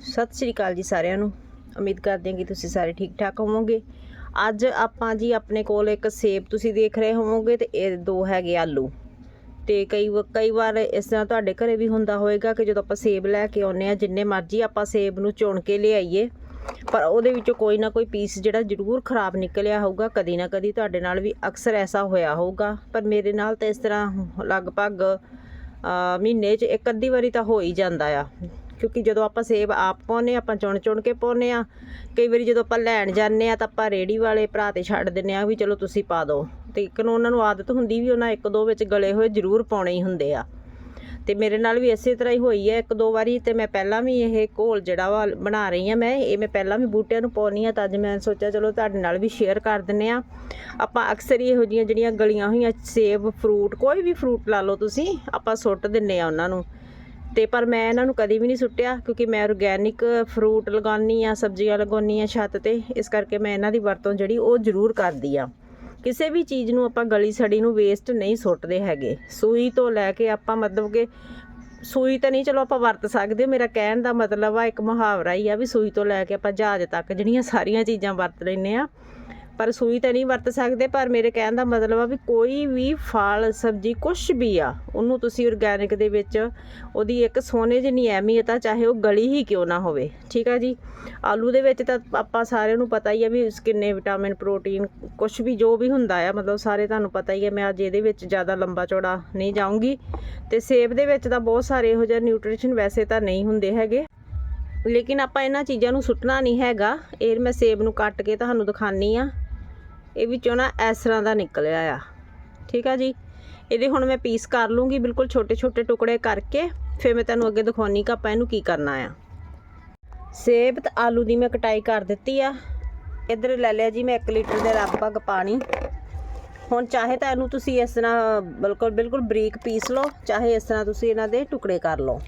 ਸਤਿ ਸ਼੍ਰੀ ਅਕਾਲ ਜੀ ਸਾਰਿਆਂ ਨੂੰ। ਉਮੀਦ ਕਰਦੇ ਹਾਂ ਕਿ ਤੁਸੀਂ ਸਾਰੇ ਠੀਕ ਠਾਕ ਹੋਵੋਗੇ। ਅੱਜ ਆਪਾਂ ਜੀ ਆਪਣੇ ਕੋਲ ਇੱਕ ਸੇਬ ਤੁਸੀਂ ਦੇਖ ਰਹੇ ਹੋਵੋਗੇ ਤੇ ਇਹ ਦੋ ਹੈਗੇ ਆਲੂ। ਤੇ ਕਈ ਵ- ਕਈ ਵਾਰ ਇਸ ਤਰ੍ਹਾਂ ਤੁਹਾਡੇ ਘਰੇ ਵੀ ਹੁੰਦਾ ਹੋਵੇਗਾ ਕਿ ਜਦੋਂ ਆਪਾਂ ਸੇਬ ਲੈ ਕੇ ਆਉਂਦੇ ਆ ਜਿੰਨੇ ਮਰਜ਼ੀ ਆਪਾਂ ਸੇਬ ਨੂੰ ਚੁਣ ਕੇ ਲਿਆਈਏ, ਪਰ ਉਹਦੇ ਵਿੱਚੋਂ ਕੋਈ ਨਾ ਕੋਈ ਪੀਸ ਜਿਹੜਾ ਜ਼ਰੂਰ ਖਰਾਬ ਨਿਕਲਿਆ ਹੋਊਗਾ, ਕਦੀ ਨਾ ਕਦੀ ਤੁਹਾਡੇ ਨਾਲ ਵੀ ਅਕਸਰ ਐਸਾ ਹੋਇਆ ਹੋਊਗਾ। ਪਰ ਮੇਰੇ ਨਾਲ ਤਾਂ ਇਸ ਤਰ੍ਹਾਂ ਲਗਭਗ ਮਹੀਨੇ 'ਚ ਇੱਕ ਅੱਧੀ ਵਾਰੀ ਤਾਂ ਹੋ ਹੀ ਜਾਂਦਾ ਆ। ਕਿਉਂਕਿ ਜਦੋਂ ਆਪਾਂ ਸੇਬ ਆਪ ਪਾਉਨੇ ਆਪਾਂ ਚੁਣ ਚੁਣ ਕੇ ਪਾਉਨੇ ਆ ਕਈ ਵਾਰੀ ਜਦੋਂ ਆਪਾਂ ਲੈਣ ਜਾਂਦੇ ਆ ਤਾਂ ਆਪਾਂ ਰੇੜੀ ਵਾਲੇ ਭਰਾ ਤੇ ਛੱਡ ਦਿੰਨੇ ਆ ਵੀ ਚਲੋ ਤੁਸੀਂ ਪਾ ਦਿਓ। ਤੇ ਇੱਕ ਨੂੰ ਉਹਨਾਂ ਨੂੰ ਆਦਤ ਹੁੰਦੀ ਵੀ ਉਹਨਾਂ ਇੱਕ ਦੋ ਵਿੱਚ ਗਲੇ ਹੋਏ ਜ਼ਰੂਰ ਪਾਉਣੇ ਹੀ ਹੁੰਦੇ ਆ। ਤੇ ਮੇਰੇ ਨਾਲ ਵੀ ਇਸੇ ਤਰ੍ਹਾਂ ਹੀ ਹੋਈ ਹੈ, ਇੱਕ ਦੋ ਵਾਰੀ ਤੇ ਮੈਂ ਪਹਿਲਾਂ ਵੀ ਇਹ ਘੋਲ ਜਿਹੜਾ ਵਾ ਬਣਾ ਰਹੀ ਆ ਮੈਂ, ਇਹ ਮੈਂ ਪਹਿਲਾਂ ਵੀ ਬੂਟਿਆਂ ਨੂੰ ਪਾਉਣੀ ਆ ਤਾਂ ਅੱਜ ਮੈਂ ਸੋਚਿਆ ਚਲੋ ਤੁਹਾਡੇ ਨਾਲ ਵੀ ਸ਼ੇਅਰ ਕਰ ਦਿੰਨੇ ਆ ਆਪਾਂ ਅਕਸਰ ਹੀ ਇਹੋ ਜਿਹੀਆਂ ਜਿਹੜੀਆਂ ਗਲੀਆਂ ਹੋਈਆਂ, ਸੇਬ ਫਰੂਟ ਕੋਈ ਵੀ ਫਰੂਟ ਲਾ ਲਓ ਤੁਸੀਂ, ਆਪਾਂ ਸੁੱਟ ਦਿੰਨੇ ਆ ਉਹਨਾਂ ਨੂੰ। ਤੇ ਪਰ ਮੈਂ ਇਹਨਾਂ ਨੂੰ ਕਦੀ ਵੀ ਨਹੀਂ ਸੁੱਟਿਆ, ਕਿਉਂਕਿ ਮੈਂ ਆਰਗੈਨਿਕ ਫਰੂਟ ਲਗਾਉਣੀ ਆ ਸਬਜ਼ੀਆਂ ਲਗਾਉਣੀ ਆ ਛੱਤ ਤੇ, ਇਸ ਕਰਕੇ ਮੈਂ ਇਹਨਾਂ ਦੀ ਵਰਤੋਂ ਜਿਹੜੀ ਉਹ ਜ਼ਰੂਰ ਕਰਦੀ ਆ ਕਿਸੇ ਵੀ ਚੀਜ਼ ਨੂੰ ਆਪਾਂ ਗਲੀ ਸੜੀ ਨੂੰ ਵੇਸਟ ਨਹੀਂ ਸੁੱਟਦੇ ਹੈਗੇ। ਸੂਈ ਤੋਂ ਲੈ ਕੇ ਆਪਾਂ ਮਤਲਬ ਕਿ ਸੂਈ ਤਾਂ ਨਹੀਂ, ਚਲੋ ਆਪਾਂ ਵਰਤ ਸਕਦੇ ਮੇਰਾ ਕਹਿਣ ਦਾ ਮਤਲਬ ਆ, ਇੱਕ ਮੁਹਾਵਰਾ ਹੀ ਆ ਵੀ ਸੂਈ ਤੋਂ ਲੈ ਕੇ ਆਪਾਂ ਜਹਾਜ਼ ਤੱਕ ਜਿਹੜੀਆਂ ਸਾਰੀਆਂ ਚੀਜ਼ਾਂ ਵਰਤ ਲੈਂਦੇ ਆ ਪਰ ਸੂਈ ਤਾਂ ਨਹੀਂ ਵਰਤ ਸਕਦੇ, ਪਰ ਮੇਰੇ ਕਹਿਣ ਦਾ ਮਤਲਬ ਆ ਵੀ ਕੋਈ ਵੀ ਫਲ, ਸਬਜ਼ੀ ਕੁਝ ਵੀ ਆ, ਉਹਨੂੰ ਤੁਸੀਂ ਆਰਗੈਨਿਕ ਦੇ ਵਿੱਚ ਉਹਦੀ ਇੱਕ ਸੋਨੇ ਜਿੰਨੀ ਅਹਿਮੀਅਤ ਆ, ਚਾਹੇ ਉਹ ਗਲੀ ਹੀ ਕਿਉਂ ਨਾ ਹੋਵੇ, ਠੀਕ ਆ ਜੀ? ਆਲੂ ਦੇ ਵਿੱਚ ਤਾਂ ਆਪਾਂ ਸਾਰਿਆਂ ਨੂੰ ਪਤਾ ਹੀ ਆ ਵੀ ਕਿੰਨੇ ਵਿਟਾਮਿਨ ਪ੍ਰੋਟੀਨ ਕੁਝ ਵੀ ਜੋ ਵੀ ਹੁੰਦਾ ਆ, ਮਤਲਬ ਸਾਰੇ ਤੁਹਾਨੂੰ ਪਤਾ ਹੀ ਹੈ ਮੈਂ ਅੱਜ ਇਹਦੇ ਵਿੱਚ ਜ਼ਿਆਦਾ ਲੰਬਾ ਚੌੜਾ ਨਹੀਂ ਜਾਊਂਗੀ। ਤੇ ਸੇਬ ਦੇ ਵਿੱਚ ਤਾਂ ਬਹੁਤ ਸਾਰੇ ਇਹੋ ਜਿਹੇ ਨਿਊਟ੍ਰੀਸ਼ਨ ਵੈਸੇ ਤਾਂ ਨਹੀਂ ਹੁੰਦੇ ਹੈਗੇ। ਲੇਕਿਨ ਆਪਾਂ ਇਹਨਾਂ ਚੀਜ਼ਾਂ ਨੂੰ ਸੁੱਟਣਾ ਨਹੀਂ ਹੈਗਾ, ਇਹ ਮੈਂ ਸੇਬ ਨੂੰ ਕੱਟ ਕੇ ਤੁਹਾਨੂੰ ਦਿਖਾਨੀ ਆ। ਇਹ ਵਿੱਚੋਂ ਨਾ ਇਸ ਤਰ੍ਹਾਂ ਦਾ ਨਿਕਲਿਆ ਆ। ਠੀਕ ਆ ਜੀ? ਇਹਦੇ ਹੁਣ ਮੈਂ ਪੀਸ ਕਰ ਲੂੰਗੀ ਬਿਲਕੁਲ ਛੋਟੇ ਛੋਟੇ ਟੁਕੜੇ ਕਰਕੇ, ਫਿਰ ਮੈਂ ਤੁਹਾਨੂੰ ਅੱਗੇ ਦਿਖਾਉਣੀ ਕਿ ਆਪਾਂ ਇਹਨੂੰ ਕੀ ਕਰਨਾ ਆ। ਸੇਬ ਤੇ ਆਲੂ ਦੀ ਮੈਂ ਕਟਾਈ ਕਰ ਦਿੱਤੀ ਆ। ਇੱਧਰ ਲੈ ਲਿਆ ਜੀ ਮੈਂ 1 ਲੀਟਰ ਦੇ ਲਗਭਗ ਪਾਣੀ। ਹੁਣ ਚਾਹੇ ਤਾਂ ਇਹਨੂੰ ਤੁਸੀਂ ਇਸ ਤਰ੍ਹਾਂ ਬਿਲਕੁਲ ਬਿਲਕੁਲ ਬਰੀਕ ਪੀਸ ਲਓ, ਚਾਹੇ ਇਸ ਤਰ੍ਹਾਂ ਤੁਸੀਂ ਇਹਨਾਂ ਦੇ ਟੁਕੜੇ ਕਰ ਲਓ।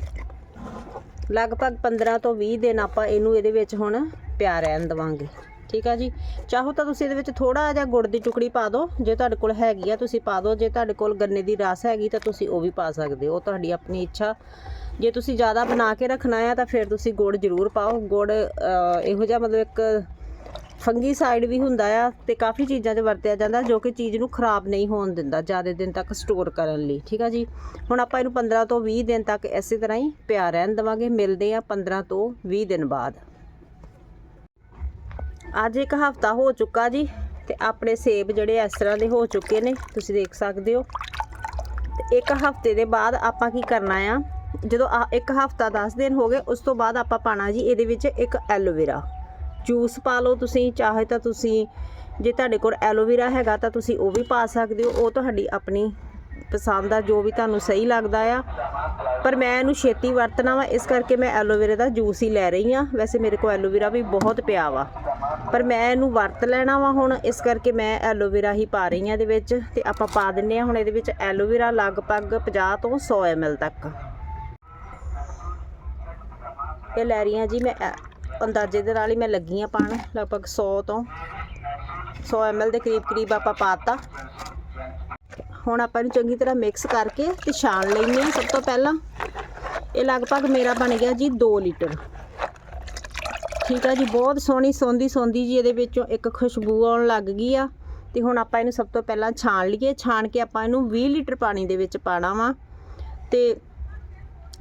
ਲਗਭਗ 15 ਤੋਂ 20 ਦਿਨ ਆਪਾਂ ਇਹਨੂੰ ਇਹਦੇ ਵਿੱਚ ਹੁਣ ਪਿਆ ਰਹਿਣ ਦਵਾਂਗੇ। ਠੀਕ ਆ ਜੀ। ਚਾਹੋ ਤਾਂ ਤੁਸੀਂ ਇਹਦੇ ਵਿੱਚ ਥੋੜਾ ਜਿਹਾ ਗੁੜ ਦੀ ਟੁਕੜੀ ਪਾ ਦਿਓ। ਜੇ ਤੁਹਾਡੇ ਕੋਲ ਹੈਗੀ ਆ, ਤੁਸੀਂ ਪਾ ਦਿਓ। ਜੇ ਤੁਹਾਡੇ ਕੋਲ ਗੰਨੇ ਦੀ ਰਸ ਹੈਗੀ, ਤਾਂ ਤੁਸੀਂ ਉਹ ਵੀ ਪਾ ਸਕਦੇ ਹੋ। ਉਹ ਤੁਹਾਡੀ ਆਪਣੀ ਇੱਛਾ। ਜੇ ਤੁਸੀਂ ਜ਼ਿਆਦਾ ਬਣਾ ਕੇ ਰੱਖਣਾ ਆ, ਤਾਂ ਫਿਰ ਤੁਸੀਂ ਗੁੜ ਜ਼ਰੂਰ ਪਾਓ। ਗੁੜ ਇਹੋ ਜਿਹਾ ਮਤਲਬ ਇੱਕ ਫੰਗੀ ਸਾਈਡ ਵੀ ਹੁੰਦਾ ਆ ਤੇ ਕਾਫੀ ਚੀਜ਼ਾਂ 'ਚ ਵਰਤਿਆ ਜਾਂਦਾ, ਜੋ ਕਿ ਚੀਜ਼ ਨੂੰ ਖਰਾਬ ਨਹੀਂ ਹੋਣ ਦਿੰਦਾ, ਜ਼ਿਆਦਾ ਦਿਨ ਤੱਕ ਸਟੋਰ ਕਰਨ ਲਈ। ਠੀਕ ਆ ਜੀ। ਹੁਣ ਆਪਾਂ ਇਹਨੂੰ 15 ਤੋਂ 20 ਦਿਨ ਤੱਕ ਇਸੇ ਤਰ੍ਹਾਂ ਹੀ ਪਿਆ ਰਹਿਣ ਦੇਵਾਂਗੇ। ਮਿਲਦੇ ਆ 15 ਤੋਂ 20 ਦਿਨ ਬਾਅਦ। ਅੱਜ ਇੱਕ ਹਫਤਾ ਹੋ ਚੁੱਕਾ ਜੀ ਤੇ ਆਪਣੇ ਸੇਬ ਜਿਹੜੇ ਇਸ ਤਰ੍ਹਾਂ ਦੇ ਹੋ ਚੁੱਕੇ ਨੇ, ਤੁਸੀਂ ਦੇਖ ਸਕਦੇ ਹੋ। ਤੇ ਇੱਕ ਹਫ਼ਤੇ ਦੇ ਬਾਅਦ ਆਪਾਂ ਕੀ ਕਰਨਾ ਆ? ਜਦੋਂ ਆ ਇੱਕ ਹਫਤਾ 10 ਦਿਨ ਹੋ ਗਏ, ਉਸ ਤੋਂ ਬਾਅਦ ਆਪਾਂ ਪਾਣਾ ਜੀ ਇਹਦੇ ਵਿੱਚ ਇੱਕ ਐਲੋਵੇਰਾ। ਜੂਸ ਪਾ ਲਓ ਤੁਸੀਂ, ਚਾਹੇ ਤਾਂ ਤੁਸੀਂ, ਜੇ ਤੁਹਾਡੇ ਕੋਲ ਐਲੋਵੇਰਾ ਹੈਗਾ ਤਾਂ ਤੁਸੀਂ ਉਹ ਵੀ ਪਾ ਸਕਦੇ ਹੋ। ਉਹ ਤੁਹਾਡੀ ਆਪਣੀ ਪਸੰਦ ਆ, ਜੋ ਵੀ ਤੁਹਾਨੂੰ ਸਹੀ ਲੱਗਦਾ ਆ। ਪਰ ਮੈਂ ਇਹਨੂੰ ਛੇਤੀ ਵਰਤਣਾ ਵਾ, ਇਸ ਕਰਕੇ ਮੈਂ ਐਲੋਵੇਰਾ ਦਾ ਜੂਸ ਹੀ ਲੈ ਰਹੀ ਆ। ਵੈਸੇ ਮੇਰੇ ਕੋਲ ਐਲੋਵੇਰਾ ਵੀ ਬਹੁਤ ਪਿਆ ਵਾ। ਪਰ ਮੈਂ ਇਹਨੂੰ ਵਰਤ ਲੈਣਾ ਵਾ ਹੁਣ, ਇਸ ਕਰਕੇ ਮੈਂ ਐਲੋਵੇਰਾ ਹੀ ਪਾ ਰਹੀ ਆ ਇਹਦੇ ਵਿੱਚ ਤੇ ਆਪਾਂ ਪਾ ਦਿੰਨੇ ਆ ਹੁਣ ਇਹਦੇ ਵਿੱਚ ਐਲੋਵੇਰਾ ਲਗਭਗ 50 ਤੋਂ 100 ml ਤੱਕ। ਇਹ ਲੈ ਰਹੀ ਆ ਜੀ ਮੈਂ ਅੰਦਾਜ਼ੇ ਦੇ ਨਾਲ ਹੀ ਮੈਂ ਲੱਗੀ ਆ ਪਾਣ, ਲਗਭਗ 100 ਤੋਂ 100 ml ਦੇ ਕਰੀਬ ਕਰੀਬ ਆਪਾਂ ਪਾਤਾ। ਹੁਣ ਆਪਾਂ ਇਹਨੂੰ ਚੰਗੀ ਤਰ੍ਹਾਂ ਮਿਕਸ ਕਰਕੇ ਤੇ ਛਾਣ ਲੈਂਦੇ ਹਾਂ ਸਭ ਤੋਂ ਪਹਿਲਾਂ। ਇਹ ਲਗਭਗ ਮੇਰਾ ਬਣ ਗਿਆ ਜੀ 2 ਲੀਟਰ। ਠੀਕ ਆ ਜੀ, ਬਹੁਤ ਸੋਹਣੀ, ਸੌਂਦੀ ਸੌਂਦੀ ਜੀ ਇਹਦੇ ਵਿੱਚੋਂ ਇੱਕ ਖੁਸ਼ਬੂ ਆਉਣ ਲੱਗ ਗਈ ਆ। ਤੇ ਹੁਣ ਆਪਾਂ ਇਹਨੂੰ ਸਭ ਤੋਂ ਪਹਿਲਾਂ ਛਾਣ ਲਈਏ। ਛਾਣ ਕੇ ਆਪਾਂ ਇਹਨੂੰ 20 ਲੀਟਰ ਪਾਣੀ ਦੇ ਵਿੱਚ ਪਾਣਾ ਵਾ। ਤੇ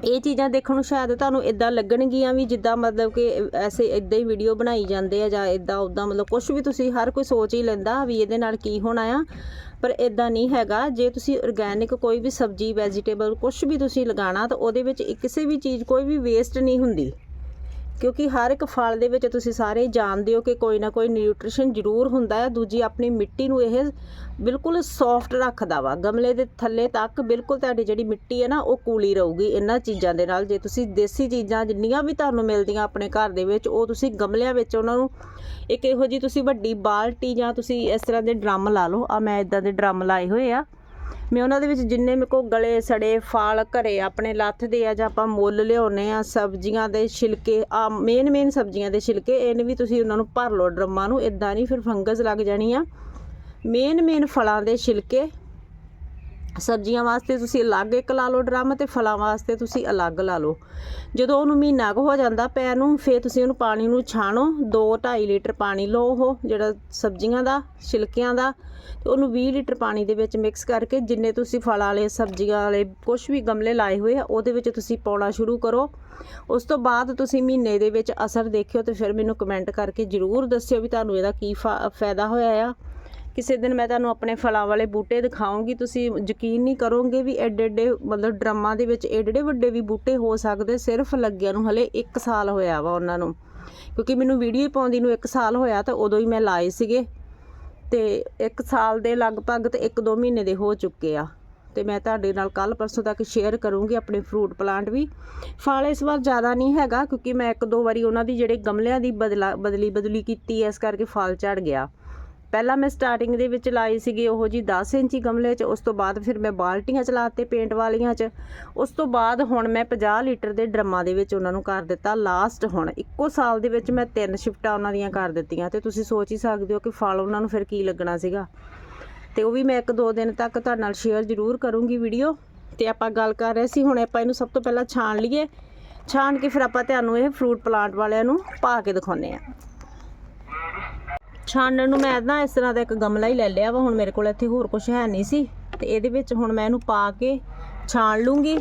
ਇਹ ਚੀਜ਼ਾਂ ਦੇਖਣ ਨੂੰ ਸ਼ਾਇਦ ਤੁਹਾਨੂੰ ਇਦਾਂ ਲੱਗਣਗੀਆਂ ਵੀ ਜਿੱਦਾਂ ਮਤਲਬ ਕਿ ਐਸੇ ਇਦਾਂ ਹੀ ਵੀਡੀਓ ਬਣਾਈ ਜਾਂਦੇ ਆ ਜਾਂ ਇਦਾਂ ਉਦਾਂ ਮਤਲਬ ਕੁਝ ਵੀ ਤੁਸੀਂ ਹਰ ਕੋਈ ਸੋਚ ਹੀ ਲੈਂਦਾ ਵੀ ਇਹਦੇ ਨਾਲ ਕੀ ਹੋਣਾ ਆ। ਪਰ ਇਦਾਂ ਨਹੀਂ ਹੈਗਾ। ਜੇ ਤੁਸੀਂ ਆਰਗੈਨਿਕ ਕੋਈ ਵੀ ਸਬਜ਼ੀ ਵੈਜੀਟੇਬਲ ਕੁਝ ਵੀ ਤੁਸੀਂ ਲਗਾਉਣਾ ਤਾਂ ਉਹਦੇ ਵਿੱਚ ਕਿਸੇ ਵੀ ਚੀਜ਼ ਕੋਈ ਵੀ ਵੇਸਟ ਨਹੀਂ ਹੁੰਦੀ। ਕਿਉਂਕਿ ਹਰ ਇੱਕ ਫਲ ਦੇ ਵਿੱਚ ਤੁਸੀਂ ਸਾਰੇ ਜਾਣਦੇ ਹੋ ਕਿ ਕੋਈ ਨਾ ਕੋਈ ਨਿਊਟ੍ਰੀਸ਼ਨ ਜ਼ਰੂਰ ਹੁੰਦਾ ਹੈ, ਦੂਜੀ ਆਪਣੀ ਮਿੱਟੀ ਨੂੰ ਇਹ ਬਿਲਕੁਲ ਸੌਫਟ ਰੱਖਦਾ ਵਾ। ਗਮਲੇ ਦੇ ਥੱਲੇ ਤੱਕ ਬਿਲਕੁਲ ਤੁਹਾਡੀ ਜਿਹੜੀ ਮਿੱਟੀ ਹੈ ਨਾ, ਉਹ ਕੂਲੀ ਰਹੂਗੀ ਇਹਨਾਂ ਚੀਜ਼ਾਂ ਦੇ ਨਾਲ। ਜੇ ਤੁਸੀਂ ਦੇਸੀ ਚੀਜ਼ਾਂ ਜਿੰਨੀਆਂ ਵੀ ਤੁਹਾਨੂੰ ਮਿਲਦੀਆਂ ਆਪਣੇ ਘਰ ਦੇ ਵਿੱਚ, ਉਹ ਤੁਸੀਂ ਗਮਲਿਆਂ ਵਿੱਚ ਉਹਨਾਂ ਨੂੰ ਇੱਕ ਇਹੋ ਜੀ ਤੁਸੀਂ ਵੱਡੀ ਬਾਲਟੀ ਜਾਂ ਤੁਸੀਂ ਇਸ ਤਰ੍ਹਾਂ ਦੇ ਡਰਮ ਲਾ ਲਓ। ਆ ਮੈਂ ਇਦਾਂ ਦੇ ਡਰਮ ਲਾਏ ਹੋਏ ਆ। ਮੈਂ ਉਹਨਾਂ ਦੇ ਵਿੱਚ ਜਿੰਨੇ ਮੇਰੇ ਕੋ ਗਲੇ ਸੜੇ ਫਲ ਘਰੇ ਆਪਣੇ ਲੱਥ ਦੇ ਆ ਜਾਂ ਆਪਾਂ ਮੁੱਲ ਲਿਆਉਨੇ ਆ ਸਬਜ਼ੀਆਂ ਦੇ ਛਿਲਕੇ, ਆ ਮੇਨ ਮੇਨ ਸਬਜ਼ੀਆਂ ਦੇ ਛਿਲਕੇ, ਇਹਨੇ ਵੀ ਤੁਸੀਂ ਉਹਨਾਂ ਨੂੰ ਭਰ ਲਓ ਡਰਮਾਂ ਨੂੰ ਇਦਾਂ ਨਹੀਂ ਫਿਰ ਫੰਗਸ ਲੱਗ ਜਾਣੀ ਆ। ਮੇਨ ਮੇਨ ਫਲਾਂ ਦੇ ਛਿਲਕੇ ਸਬਜ਼ੀਆਂ ਵਾਸਤੇ ਤੁਸੀਂ ਅਲੱਗ ਇੱਕ ਲਾ ਲਓ ਡਰਮ ਤੇ ਫਲਾਂ ਵਾਸਤੇ ਤੁਸੀਂ ਅਲੱਗ ਲਾ ਲਓ। ਜਦੋਂ ਉਹਨੂੰ ਮਹੀਨਾ ਕੁ ਹੋ ਜਾਂਦਾ ਪੈ ਨੂੰ, ਫੇਰ ਤੁਸੀਂ ਉਹਨੂੰ ਪਾਣੀ ਨੂੰ ਛਾਣੋ 2-2.5 ਲੀਟਰ ਪਾਣੀ ਲਓ ਉਹ, ਜਿਹੜਾ ਸਬਜ਼ੀਆਂ ਦਾ, ਛਿਲਕਿਆਂ ਦਾ, ਤੇ ਉਹਨੂੰ 20 ਲੀਟਰ ਪਾਣੀ ਦੇ ਵਿੱਚ ਮਿਕਸ ਕਰਕੇ ਜਿੰਨੇ ਤੁਸੀਂ ਫਲਾਂ ਵਾਲੇ, ਸਬਜ਼ੀਆਂ ਵਾਲੇ ਕੁਝ ਵੀ ਗਮਲੇ ਲਾਏ ਹੋਏ ਆ, ਉਹਦੇ ਵਿੱਚ ਤੁਸੀਂ ਪਾਉਣਾ ਸ਼ੁਰੂ ਕਰੋ। ਉਸ ਤੋਂ ਬਾਅਦ ਤੁਸੀਂ ਮਹੀਨੇ ਦੇ ਵਿੱਚ ਅਸਰ ਦੇਖਿਓ ਤੇ ਫਿਰ ਮੈਨੂੰ ਕਮੈਂਟ ਕਰਕੇ ਜਰੂਰ ਦੱਸਿਓ ਵੀ ਤੁਹਾਨੂੰ ਇਹਦਾ ਕੀ ਫਾ- ਫਾਇਦਾ ਹੋਇਆ ਆ। ਕਿਸੇ ਦਿਨ ਮੈਂ ਤੁਹਾਨੂੰ ਆਪਣੇ ਫਲਾਂ ਵਾਲੇ ਬੂਟੇ ਦਿਖਾਉਂਗੀ, ਤੁਸੀਂ ਯਕੀਨ ਨਹੀਂ ਕਰੋਗੇ ਵੀ ਐਡੇ ਐਡੇ ਮਤਲਬ ਡਰਮਾਂ ਦੇ ਵਿੱਚ ਐਡੇ ਐਡੇ ਵੱਡੇ ਵੀ ਬੂਟੇ ਹੋ ਸਕਦੇ, ਸਿਰਫ ਲੱਗਿਆਂ ਨੂੰ ਹਲੇ 1 ਸਾਲ ਹੋਇਆ ਵਾ ਉਹਨਾਂ ਨੂੰ। ਕਿਉਂਕਿ ਮੈਨੂੰ ਵੀਡੀਓ ਪਾਉਂਦੀ ਨੂੰ 1 ਸਾਲ ਹੋਇਆ ਤਾਂ ਉਦੋਂ ਹੀ ਮੈਂ ਲਾਏ ਸੀਗੇ ਤੇ 1 ਸਾਲ ਦੇ ਲਗਭਗ ਤੇ 1-2 ਮਹੀਨੇ ਦੇ ਹੋ ਚੁੱਕੇ ਆ। ਤੇ ਮੈਂ ਤੁਹਾਡੇ ਨਾਲ ਕੱਲ ਪਰਸੋਂ ਤੱਕ ਸ਼ੇਅਰ ਕਰੂੰਗੀ ਆਪਣੇ ਫਰੂਟ ਪਲਾਂਟ ਵੀ। ਫਲ ਇਸ ਵਾਰ ਜ਼ਿਆਦਾ ਨਹੀਂ ਹੈਗਾ ਕਿਉਂਕਿ ਮੈਂ ਇੱਕ ਦੋ ਵਾਰੀ ਉਹਨਾਂ ਦੀ ਜਿਹੜੇ ਗਮਲਿਆਂ ਦੀ ਬਦਲਾ ਬਦਲੀ ਬਦਲੀ ਕੀਤੀ ਇਸ ਕਰਕੇ ਫਲ ਝੜ ਗਿਆ। ਪਹਿਲਾਂ ਮੈਂ ਸਟਾਰਟਿੰਗ ਦੇ ਵਿੱਚ ਲਾਈ ਸੀਗੀ ਉਹ ਜੀ 10 ਇੰਚੀ ਗਮਲੇ 'ਚ, ਉਸ ਤੋਂ ਬਾਅਦ ਫਿਰ ਮੈਂ ਬਾਲਟੀਆਂ ਚਲਾਤੇ ਪੇਂਟ ਵਾਲੀਆਂ 'ਚ। ਉਸ ਤੋਂ ਬਾਅਦ ਹੁਣ ਮੈਂ 50 ਲੀਟਰ ਦੇ ਡਰਮਾਂ ਦੇ ਵਿੱਚ ਉਹਨਾਂ ਨੂੰ ਕਰ ਦਿੱਤਾ। ਲਾਸਟ ਹੁਣ ਇੱਕੋ ਸਾਲ ਦੇ ਵਿੱਚ ਮੈਂ ਤਿੰਨ ਸ਼ਿਫਟਾਂ ਉਹਨਾਂ ਦੀਆਂ ਕਰ ਦਿੱਤੀਆਂ ਤੇ ਤੁਸੀਂ ਸੋਚ ਹੀ ਸਕਦੇ ਹੋ ਕਿ ਫਲ ਉਹਨਾਂ ਨੂੰ ਫਿਰ ਕੀ ਲੱਗਣਾ ਸੀਗਾ। ਤੇ ਉਹ ਵੀ ਮੈਂ ਇੱਕ ਦੋ ਦਿਨ ਤੱਕ ਤੁਹਾਡੇ ਨਾਲ ਸ਼ੇਅਰ ਜ਼ਰੂਰ ਕਰੂੰਗੀ ਵੀਡੀਓ ਤੇ ਆਪਾਂ ਗੱਲ ਕਰ ਰਹੇ ਸੀ, ਹੁਣ ਆਪਾਂ ਇਹਨੂੰ ਸਭ ਤੋਂ ਪਹਿਲਾਂ ਛਾਣ ਲਈਏ। ਛਾਣ ਕੇ ਫਿਰ ਆਪਾਂ ਤੁਹਾਨੂੰ ਇਹ ਫਰੂਟ ਪਲਾਂਟ ਵਾਲਿਆਂ ਨੂੰ ਪਾ ਕੇ ਦਿਖਾਉਂਦੇ ਆ ਛਾਣਨ ਨੂੰ ਮੈਂ ਨਾ ਇਸ ਤਰ੍ਹਾਂ ਦਾ ਇੱਕ ਗਮਲਾ ਹੀ ਲੈ ਲਿਆ ਵਾ, ਹੁਣ ਮੇਰੇ ਕੋਲ ਇੱਥੇ ਹੋਰ ਕੁਝ ਹੈ ਨਹੀਂ ਸੀ। ਤੇ ਇਹਦੇ ਵਿੱਚ ਹੁਣ ਮੈਂ ਇਹਨੂੰ ਪਾ ਕੇ ਛਾਣ ਲੂੰਗੀ,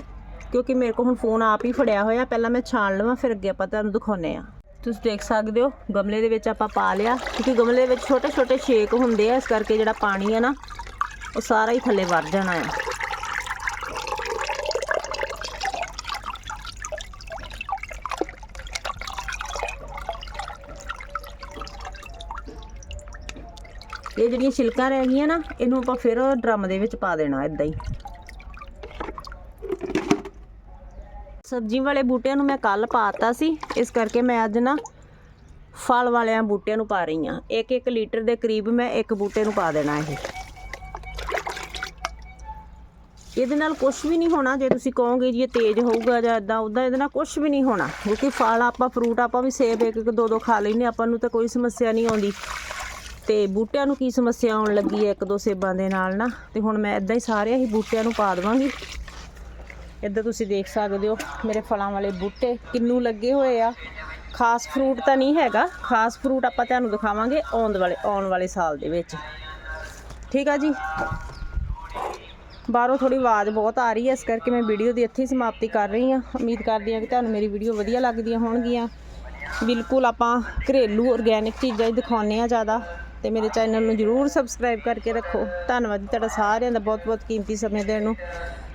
ਕਿਉਂਕਿ ਮੇਰੇ ਕੋਲ ਹੁਣ ਫੋਨ ਆਪ ਹੀ ਫੜਿਆ ਹੋਇਆ, ਪਹਿਲਾਂ ਮੈਂ ਛਾਣ ਲਵਾਂ, ਫਿਰ ਅੱਗੇ ਆਪਾਂ ਤੁਹਾਨੂੰ ਦਿਖਾਉਂਦੇ ਆ ਤੁਸੀਂ ਦੇਖ ਸਕਦੇ ਹੋ, ਗਮਲੇ ਦੇ ਵਿੱਚ ਆਪਾਂ ਪਾ ਲਿਆ, ਕਿਉਂਕਿ ਗਮਲੇ ਵਿੱਚ ਛੋਟੇ ਛੋਟੇ ਛੇਕ ਹੁੰਦੇ ਆ, ਇਸ ਕਰਕੇ ਜਿਹੜਾ ਪਾਣੀ ਆ ਨਾ, ਉਹ ਸਾਰਾ ਹੀ ਥੱਲੇ ਵਰ ਜਾਣਾ ਆ। ਇਹ ਜਿਹੜੀਆਂ ਛਿਲਕਾਂ ਰਹਿ ਗਈਆਂ ਨਾ, ਇਹਨੂੰ ਆਪਾਂ ਫਿਰ ਡਰਮ ਦੇ ਵਿੱਚ ਪਾ ਦੇਣਾ ਇਦਾਂ ਹੀ। ਸਬਜ਼ੀ ਵਾਲੇ ਬੂਟਿਆਂ ਨੂੰ ਮੈਂ ਕੱਲ ਪਾਤਾ ਸੀ, ਇਸ ਕਰਕੇ ਮੈਂ ਅੱਜ ਨਾ ਫਲ ਵਾਲਿਆਂ ਬੂਟਿਆਂ ਨੂੰ ਪਾ ਰਹੀ ਹਾਂ। ਇੱਕ ਇੱਕ ਲੀਟਰ ਦੇ ਕਰੀਬ ਮੈਂ ਇੱਕ ਬੂਟੇ ਨੂੰ ਪਾ ਦੇਣਾ ਇਹ। ਇਹਦੇ ਨਾਲ ਕੁਝ ਵੀ ਨਹੀਂ ਹੋਣਾ, ਜੇ ਤੁਸੀਂ ਕਹੋਗੇ ਜੀ ਇਹ ਤੇਜ਼ ਹੋਊਗਾ ਜਾਂ ਇਦਾਂ ਉਦਾਂ ਇਹਦੇ ਨਾਲ ਕੁਝ ਵੀ ਨਹੀਂ ਹੋਣਾ। ਕਿਉਂਕਿ ਫਲ ਆਪਾਂ ਫਰੂਟ ਆਪਾਂ ਵੀ ਸੇਬ ਇੱਕ ਇੱਕ, ਦੋ ਦੋ ਖਾ ਲੈਨੇ ਆਪਾਂ ਨੂੰ ਤਾਂ ਕੋਈ ਸਮੱਸਿਆ ਨਹੀਂ ਆਉਂਦੀ। ਤੇ ਬੂਟਿਆਂ ਨੂੰ ਕੀ ਸਮੱਸਿਆ ਆਉਣ ਲੱਗੀ ਹੈ ਇੱਕ ਦੋ ਸੇਬਾਂ ਦੇ ਨਾਲ ਨਾ? ਤੇ ਹੁਣ ਮੈਂ ਇਦਾਂ ਹੀ ਸਾਰੇ ਹੀ ਬੂਟਿਆਂ ਨੂੰ ਪਾ ਦੇਵਾਂਗੀ। ਇੱਧਰ ਤੁਸੀਂ ਦੇਖ ਸਕਦੇ ਹੋ ਮੇਰੇ ਫਲਾਂ ਵਾਲੇ ਬੂਟੇ ਕਿੰਨੂ ਲੱਗੇ ਹੋਏ ਆ। ਖਾਸ ਫਰੂਟ ਤਾਂ ਨਹੀਂ ਹੈਗਾ। ਖਾਸ ਫਰੂਟ ਆਪਾਂ ਤੁਹਾਨੂੰ ਦਿਖਾਵਾਂਗੇ ਆਉਣ ਵਾਲੇ ਆਉਣ ਵਾਲੇ ਸਾਲ ਦੇ ਵਿੱਚ। ਠੀਕ ਆ ਜੀ? ਬਾਹਰੋਂ ਥੋੜੀ ਆਵਾਜ਼ ਬਹੁਤ ਆ ਰਹੀ ਹੈ, ਇਸ ਕਰਕੇ ਮੈਂ ਵੀਡੀਓ ਦੀ ਇੱਥੇ ਹੀ ਸਮਾਪਤੀ ਕਰ ਰਹੀ ਹਾਂ। ਉਮੀਦ ਕਰਦੀ ਹਾਂ ਕਿ ਤੁਹਾਨੂੰ ਮੇਰੀ ਵੀਡੀਓ ਵਧੀਆ ਲੱਗਦੀਆਂ ਹੋਣਗੀਆਂ। ਬਿਲਕੁਲ ਆਪਾਂ ਘਰੇਲੂ ਆਰਗੈਨਿਕ ਚੀਜ਼ਾਂ ਹੀ ਦਿਖਾਉਂਦੇ ਆ ਜ਼ਿਆਦਾ। ਤੇ ਮੇਰੇ ਚੈਨਲ ਨੂੰ ਜਰੂਰ ਸਬਸਕ੍ਰਾਈਬ ਕਰਕੇ ਰੱਖੋ। ਧੰਨਵਾਦ ਜੀ ਤੁਹਾਡਾ ਸਾਰਿਆਂ ਦਾ ਬਹੁਤ ਬਹੁਤ ਕੀਮਤੀ ਸਮੇਂ ਦੇਣ ਨੂੰ।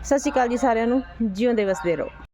ਸਤਿ ਸ਼੍ਰੀ ਅਕਾਲ ਜੀ ਸਾਰਿਆਂ ਨੂੰ। ਜਿਉਂਦੇ ਵਸਦੇ ਰਹੋ।